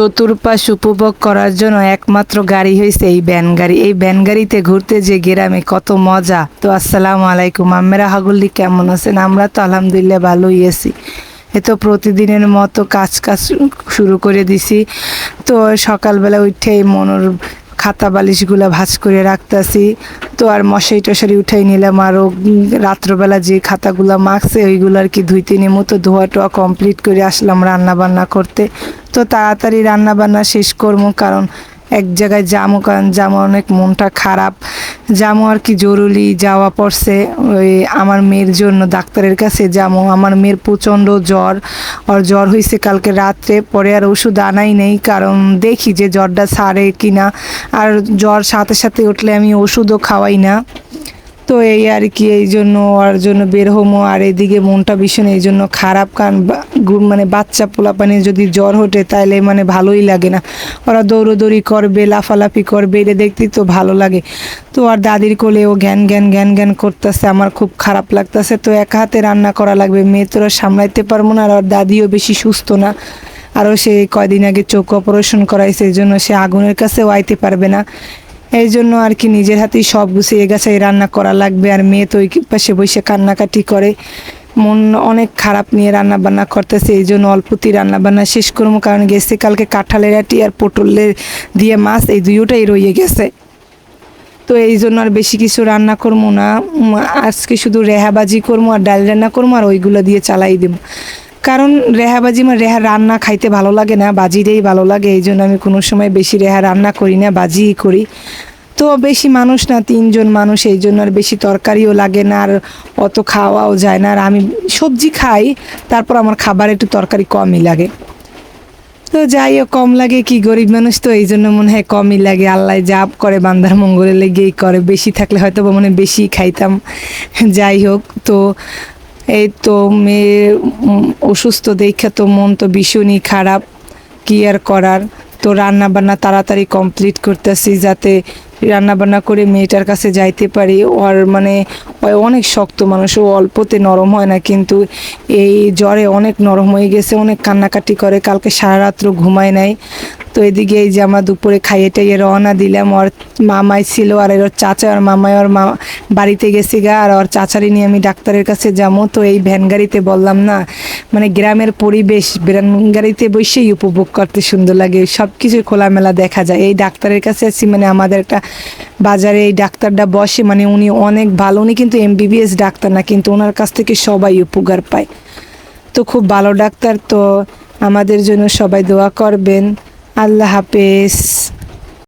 চতুর্পাশ উপভোগ করার জন্য একমাত্র গাড়ি হয়েছে এই ভ্যান গাড়ি। এই ভ্যান গাড়িতে ঘুরতে যে গ্রামে কত মজা। তো আসসালামু আলাইকুম। আমরা হাগুল্লি কেমন আছেন? আমরা তো আলহামদুলিল্লাহ ভালোই আছি। এ তো প্রতিদিনের মতো কাজ কাজ শুরু করে দিছি। তো সকালবেলা উঠে মনোর খাতা বালিশগুলো ভাঁজ করে রাখতেছি। তো আর মশারি টশারি উঠাই নিলাম আরও রাত্রবেলা যে খাতাগুলো মাখছে, ওইগুলো আর কি ধুইতে নেমো। তো ধোয়া টোয়া কমপ্লিট করে আসলাম রান্না বান্না করতে। তো তাড়াতাড়ি রান্না বান্না শেষ করব, কারণ এক জায়গায় জামো কারণ জামা অনেক মনটা খারাপ। যামো আর কি জরুরি যাওয়া পড়ছে। ওই আমার মেয়ের জন্য ডাক্তারের কাছে যামো। আমার মেয়ের প্রচণ্ড জ্বর। ওর জ্বর হয়েছে কালকে রাত্রে। পরে আর ওষুধ আনাই নেই, কারণ দেখি যে জ্বরটা সারে কিনা। আর জ্বর সাথে সাথে উঠলে আমি ওষুধও খাওয়াই না। তো এই আর কি, এই জন্য ওর জন্য বের হমো। আর এদিকে মনটা ভীষণ এই জন্য খারাপ গু- মানে বাচ্চা পোলাপানি যদি জ্বর ওঠে তাহলে মানে ভালোই লাগে না। ওরা দৌড়োদৌড়ি করবে, লাফালাফি করবে এটা দেখতেই তো ভালো লাগে। তো আর দাদির কোলে ও জ্ঞান জ্ঞান জ্ঞান জ্ঞান করতেছে, আমার খুব খারাপ লাগতেছে। তো এক হাতে রান্না করা লাগবে, মেয়ে তোরা সামলাইতে পারব না, আর ওর দাদিও বেশি সুস্থ না। আরও সে কয়দিন আগে চোখ অপারেশন করাইছে, এই জন্য সে আগুনের কাছেও আইতে পারবে না। এই জন্য আর কি নিজের হাতেই সব গুছিয়ে গেছে রান্না করা লাগবে। আর মেয়ে তো ওই পাশে বসে কান্নাকাটি করে। মন অনেক খারাপ নিয়ে রান্না বান্না করতেছে এই জন্য অল্পতেই রান্না বান্না শেষ করব। কারণ গেছে কালকে কাঁঠালের আটি আর পটলের দিয়ে মাছ, এই দুইটাই রয়ে গেছে। তো এই জন্য আর বেশি কিছু রান্না করব না। আজকে শুধু রেহাবাজি করব আর ডাল রান্না করব আর ওইগুলো দিয়ে চালাই দেবো। কারণ রেহাবাজি মানে রেহা রান্না খাইতে ভালো লাগে না, বাজিরেই ভালো লাগে, এই জন্য আমি কোনো সময় বেশি রেহা রান্না করি না বাজিই করি। তো বেশি মানুষ না, তিনজন মানুষ, এই জন্য আর বেশি তরকারিও লাগে না, আর অত খাওয়াও যায় না। আর আমি সবজি খাই, তারপর আমার খাবার একটু তরকারি কমই লাগে। তো যাই হোক, কম লাগে কি গরিব মানুষ তো, এই জন্য মনে হয় কমই লাগে। আল্লাহ জাপ করে, বান্দার মঙ্গলে লেগেই করে। বেশি থাকলে হয়তো মনে বেশি খাইতাম। যাই হোক, তো এই তো মেয়ে অসুস্থ দেখে তো মন তো ভীষণই খারাপ। কি আর করার? তো রান্না বান্না তাড়াতাড়ি কমপ্লিট করতেছি যাতে রান্না বান্না করে মেয়েটার কাছে যাইতে পারি। ওর মানে অনেক শক্ত মানুষ, ও অল্পতে নরম হয় না, কিন্তু এই জ্বরে অনেক নরম হয়ে গেছে, অনেক কান্নাকাটি করে, কালকে সারা রাত্র ঘুমায় নাই। তো এদিকে এই যে আমরা দুপুরে খাইয়ে টাইয়ে রওনা দিলাম, ওর মামাই ছিল আর ওর চাচা আর মামাই ওর মা বাড়িতে গেছে গা, আর ওর চাচারি নিয়ে আমি ডাক্তারের কাছে যাব। তো এই ভ্যান গাড়িতে বললাম, না মানে গ্রামের পরিবেশ, ভ্যান গাড়িতে বসেই উপভোগ করতে সুন্দর লাগে সব কিছু খোলামেলা দেখা যায়। এই ডাক্তারের কাছে আছি মানে আমাদের একটা বাজারে এই ডাক্তারটা বসে মানে উনি অনেক ভালো, উনি কিন্তু এমবিবিএস ডাক্তার না, কিন্তু ওনার কাছ থেকে সবাই উপকার পায়। তো খুব ভালো ডাক্তার, তো আমাদের জন্য সবাই দোয়া করবেন। আল্লাহ হাফেজ।